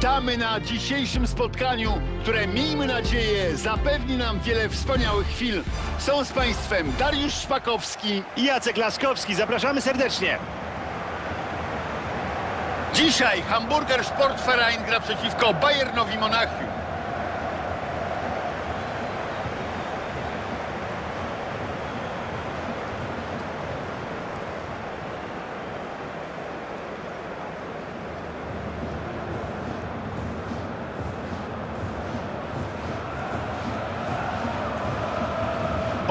Witamy na dzisiejszym spotkaniu, które miejmy nadzieję zapewni nam wiele wspaniałych chwil. Są z Państwem Dariusz Szpakowski. i Jacek Laskowski. Zapraszamy serdecznie. Dzisiaj Hamburger Sportverein gra przeciwko Bayernowi Monachium.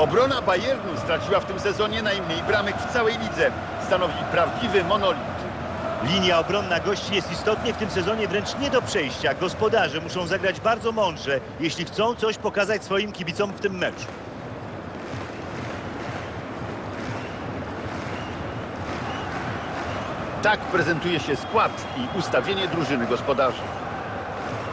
Obrona Bayernu straciła w tym sezonie najmniej bramek w całej lidze. Stanowi prawdziwy monolit. Linia obronna gości jest istotnie w tym sezonie wręcz nie do przejścia. Gospodarze muszą zagrać bardzo mądrze, jeśli chcą coś pokazać swoim kibicom w tym meczu. Tak prezentuje się skład i ustawienie drużyny gospodarzy.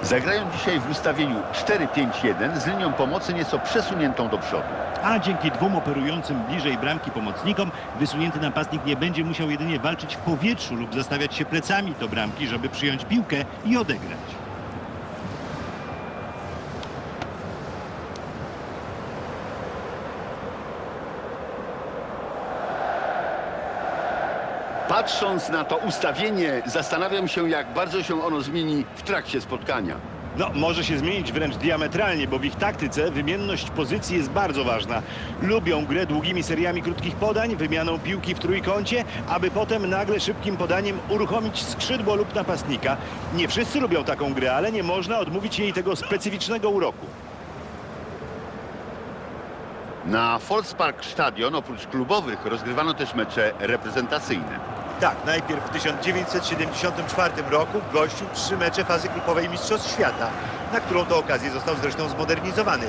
Zagrają dzisiaj w ustawieniu 4-5-1 z linią pomocy nieco przesuniętą do przodu. A dzięki dwóm operującym bliżej bramki pomocnikom wysunięty napastnik nie będzie musiał jedynie walczyć w powietrzu lub zastawiać się plecami do bramki, żeby przyjąć piłkę i odegrać. Patrząc na to ustawienie, zastanawiam się, jak bardzo się ono zmieni w trakcie spotkania. No, może się zmienić wręcz diametralnie, bo w ich taktyce wymienność pozycji jest bardzo ważna. Lubią grę długimi seriami krótkich podań, wymianą piłki w trójkącie, aby potem nagle szybkim podaniem uruchomić skrzydło lub napastnika. Nie wszyscy lubią taką grę, ale nie można odmówić jej tego specyficznego uroku. Na Volkspark Stadion oprócz klubowych rozgrywano też mecze reprezentacyjne. Tak, najpierw w 1974 roku gościł trzy mecze fazy grupowej Mistrzostw Świata, na którą to okazję został zresztą zmodernizowany.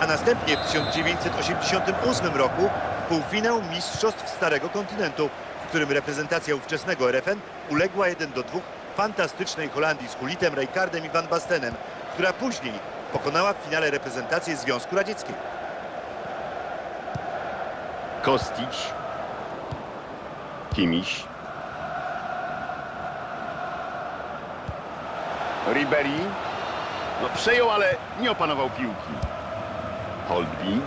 A następnie w 1988 roku półfinał Mistrzostw Starego Kontynentu, w którym reprezentacja ówczesnego RFN uległa 1 do 2 fantastycznej Holandii z Hulitem, Rijkaardem i Van Bastenem, która później pokonała w finale reprezentację Związku Radzieckiego. Kostić, Kimiś, Ribery, no przejął, ale nie opanował piłki. Holdby.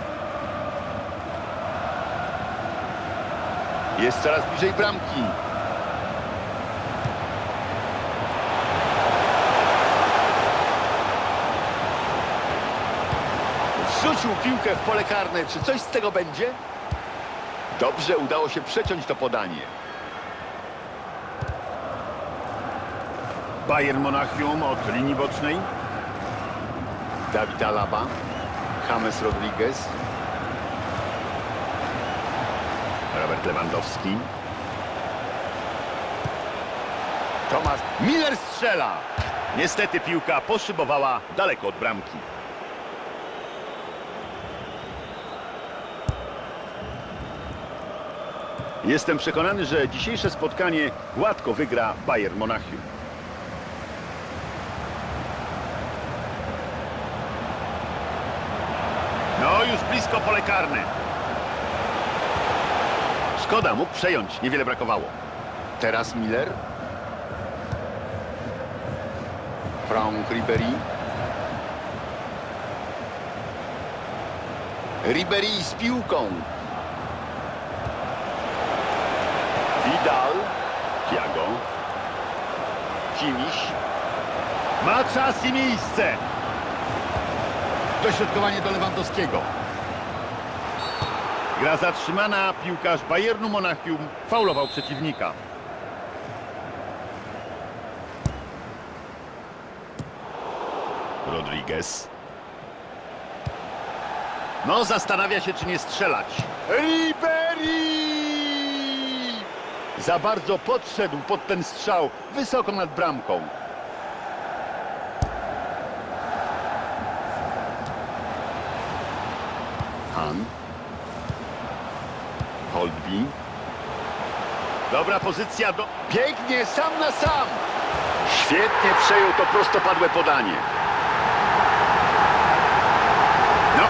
Jest coraz bliżej bramki. Wrzucił piłkę w pole karne. Czy coś z tego będzie? Dobrze udało się przeciąć to podanie. Bayern Monachium od linii bocznej. Dawid Alaba. James Rodriguez. Robert Lewandowski. Tomasz Miller strzela. Niestety piłka poszybowała daleko od bramki. Jestem przekonany, że dzisiejsze spotkanie gładko wygra Bayern Monachium. No, już blisko pole karne. Szkoda, mógł przejąć, niewiele brakowało. Teraz Miller. Frank Ribery. Ribery z piłką. Vidal, Thiago, Kimiś. Ma czas i miejsce. Dośrodkowanie do Lewandowskiego. Gra zatrzymana, piłkarz Bayernu Monachium faulował przeciwnika. Rodriguez. No, zastanawia się, czy nie strzelać. Ribery! Za bardzo podszedł pod ten strzał, wysoko nad bramką. Han. Holdby. Dobra pozycja do... Pięknie, sam na sam. Świetnie przejął to prostopadłe podanie. No,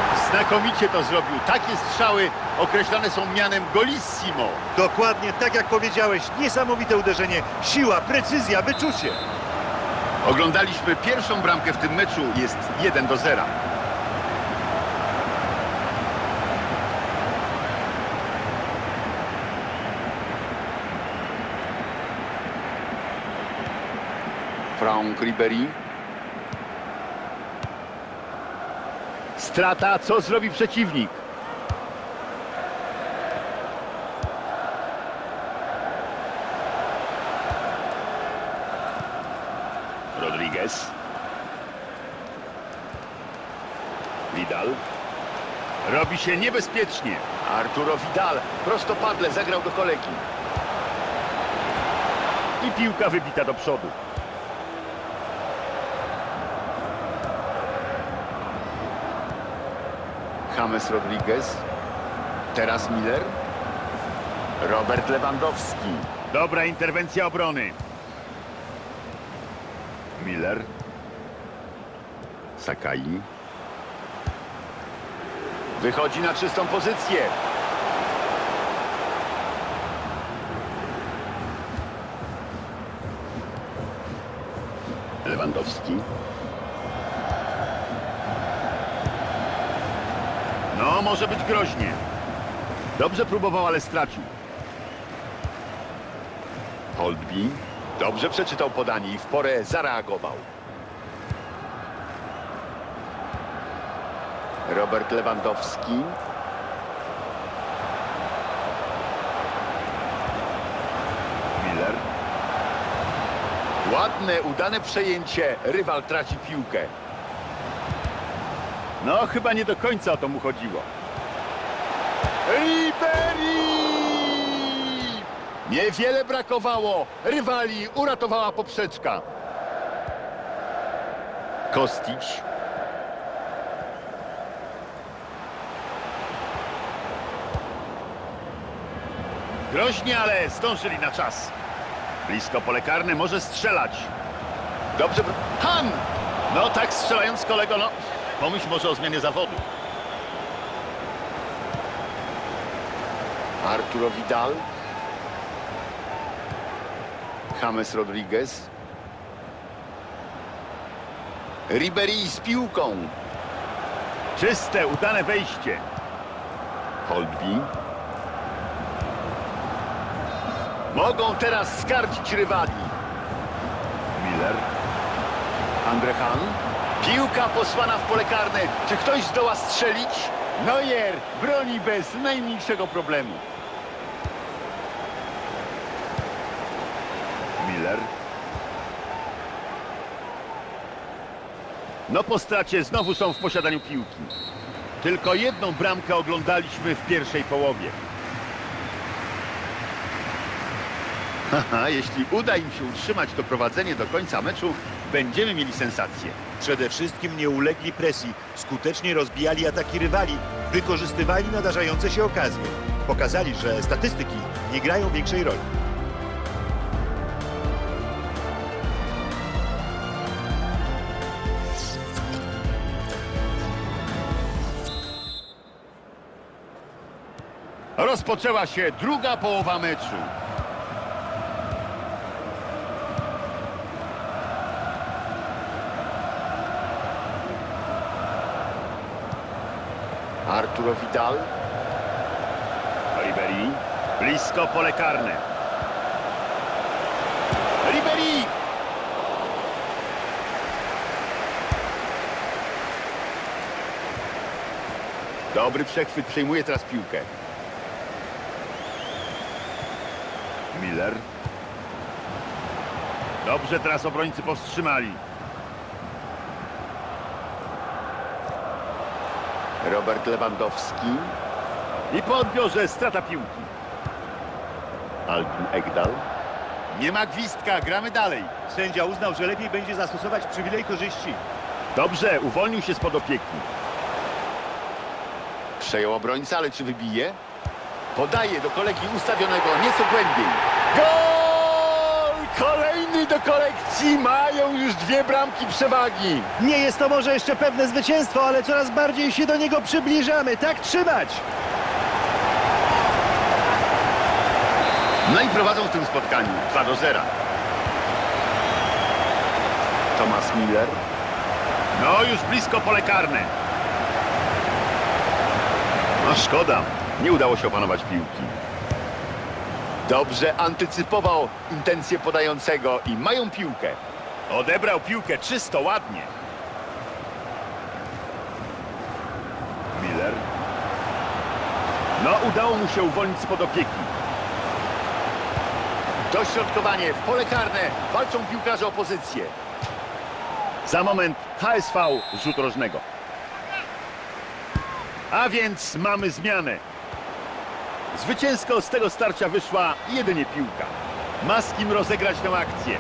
znakomicie to zrobił. Takie strzały określane są mianem golissimo. Dokładnie tak jak powiedziałeś, niesamowite uderzenie, siła, precyzja, wyczucie. Oglądaliśmy pierwszą bramkę w tym meczu, jest 1 do 0. Frank Ribery. Strata, co zrobi przeciwnik? Rodriguez. Vidal. Robi się niebezpiecznie. Arturo Vidal prostopadle zagrał do kolegi. I piłka wybita do przodu. James Rodriguez. Teraz Miller. Robert Lewandowski. Dobra interwencja obrony. Miller. Sakai. Wychodzi na czystą pozycję. Lewandowski. Może być groźnie. Dobrze próbował, ale stracił. Holdby. Dobrze przeczytał podanie i w porę zareagował. Robert Lewandowski. Miller. Ładne, udane przejęcie. Rywal traci piłkę. No, chyba nie do końca o to mu chodziło. Ribery! Niewiele brakowało. Rywali uratowała poprzeczka. Kostić. Groźnie, ale zdążyli na czas. Blisko pole karne może strzelać. Dobrze. br- Han! No tak strzelając kolego, no pomyśl może o zmianie zawodu. Arturo Vidal. James Rodriguez. Ribery z piłką. Czyste, udane wejście. Holdby. Mogą teraz skarcić rywali. Miller. Andrehan. Piłka posłana w pole karne. Czy ktoś zdoła strzelić? Neuer broni bez najmniejszego problemu. Miller. No po stracie znowu są w posiadaniu piłki. Tylko jedną bramkę oglądaliśmy w pierwszej połowie. Haha, jeśli uda im się utrzymać to prowadzenie do końca meczu, będziemy mieli sensację. Przede wszystkim nie ulegli presji, skutecznie rozbijali ataki rywali, wykorzystywali nadarzające się okazje. Pokazali, że statystyki nie grają większej roli. Rozpoczęła się druga połowa meczu. Arturo Vidal. Ribery. Blisko pole karne. Ribery! Dobry przechwyt, przejmuje teraz piłkę. Miller. Dobrze teraz obrońcy powstrzymali. Robert Lewandowski. I po odbiorze strata piłki. Alvin Egdal. Nie ma gwizdka, gramy dalej. Sędzia uznał, że lepiej będzie zastosować przywilej korzyści. Dobrze, uwolnił się spod opieki. Przejął obrońca, ale czy wybije? Podaje do kolegi ustawionego nieco głębiej. Gol! Kolejny do kolekcji. Mają już dwie bramki przewagi. Nie jest to może jeszcze pewne zwycięstwo, ale coraz bardziej się do niego przybliżamy. Tak trzymać! No i prowadzą w tym spotkaniu 2 do 0. Thomas Miller. No, już blisko pole karne. No szkoda, nie udało się opanować piłki. Dobrze antycypował intencje podającego i mają piłkę. Odebrał piłkę czysto, ładnie. Miller. No, udało mu się uwolnić spod opieki. Dośrodkowanie w pole karne. Walczą piłkarze o pozycję. Za moment HSV rzut rożnego. A więc mamy zmianę. Zwycięsko z tego starcia wyszła jedynie piłka. Ma z kim rozegrać tę akcję.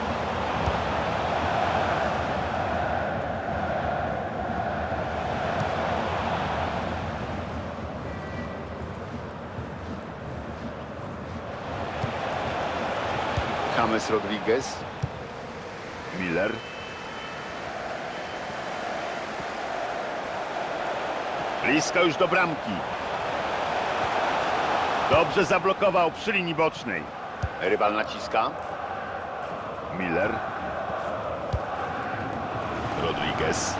James Rodriguez. Miller. Blisko już do bramki. Dobrze zablokował przy linii bocznej. Rywal naciska. Miller. Rodriguez.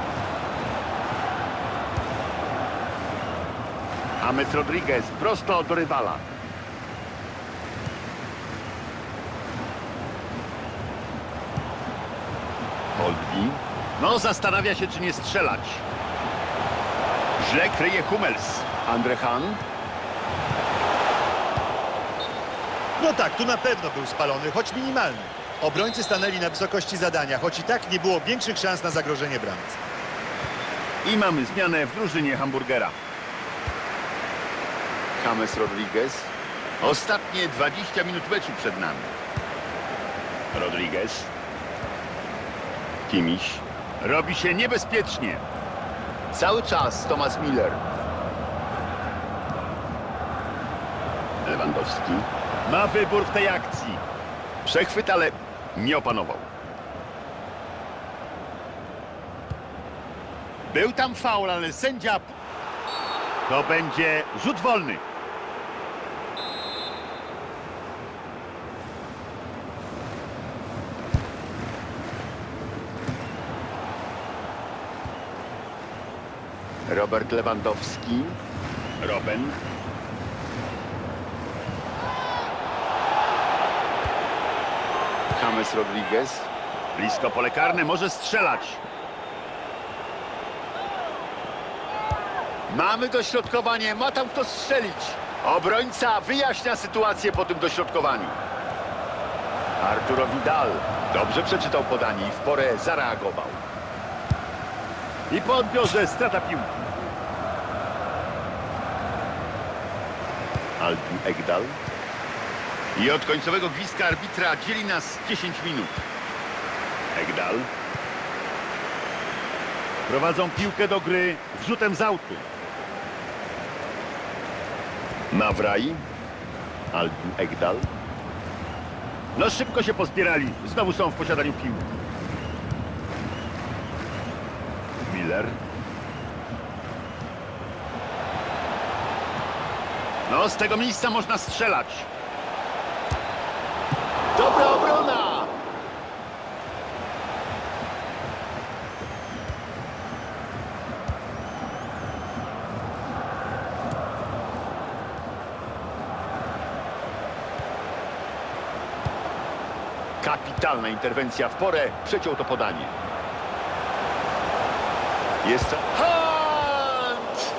James Rodriguez prosto do rywala. Holtby. No, zastanawia się, czy nie strzelać. Źle kryje Hummels. Andre Han. No tak, tu na pewno był spalony, choć minimalny. Obrońcy stanęli na wysokości zadania, choć i tak nie było większych szans na zagrożenie bramce. I mamy zmianę w drużynie hamburgera. James Rodriguez. Ostatnie 20 minut meczu przed nami. Rodriguez. Kimiś. Robi się niebezpiecznie. Cały czas Thomas Miller. Lewandowski. Ma wybór w tej akcji. Przechwyt, ale nie opanował. Był tam faul, ale sędzia... To będzie rzut wolny. Robert Lewandowski. Robben. James Rodriguez. Blisko pole karne, może strzelać. Mamy dośrodkowanie, ma tam kto strzelić. Obrońca wyjaśnia sytuację po tym dośrodkowaniu. Arturo Vidal dobrze przeczytał podanie i w porę zareagował. I po odbiorze strata piłki. Albin Egdal. I od końcowego gwizdka arbitra dzieli nas 10 minut. Egdal. Prowadzą piłkę do gry wrzutem z autu. Nawraj. Albin Egdal. No szybko się pozbierali. Znowu są w posiadaniu piłki. Miller. No z tego miejsca można strzelać. Dobra obrona! Kapitalna interwencja w porę. Przeciął to podanie. Jest Hunt!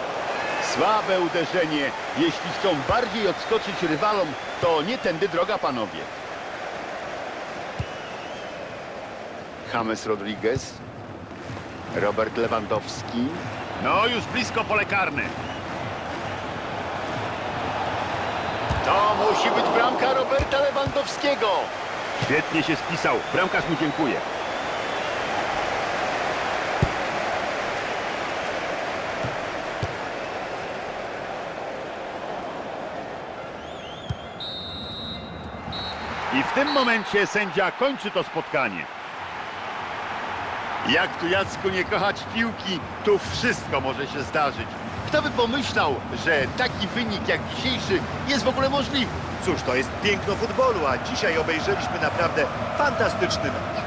Słabe uderzenie. Jeśli chcą bardziej odskoczyć rywalom, to nie tędy droga, panowie. James Rodriguez. Robert Lewandowski. No, już blisko pole karne. To musi być bramka Roberta Lewandowskiego. Świetnie się spisał. Bramkarz mu dziękuję. I w tym momencie sędzia kończy to spotkanie. Jak tu Jacku nie kochać piłki, tu wszystko może się zdarzyć. Kto by pomyślał, że taki wynik jak dzisiejszy jest w ogóle możliwy? Cóż, to jest piękno futbolu, a dzisiaj obejrzeliśmy naprawdę fantastyczny mecz.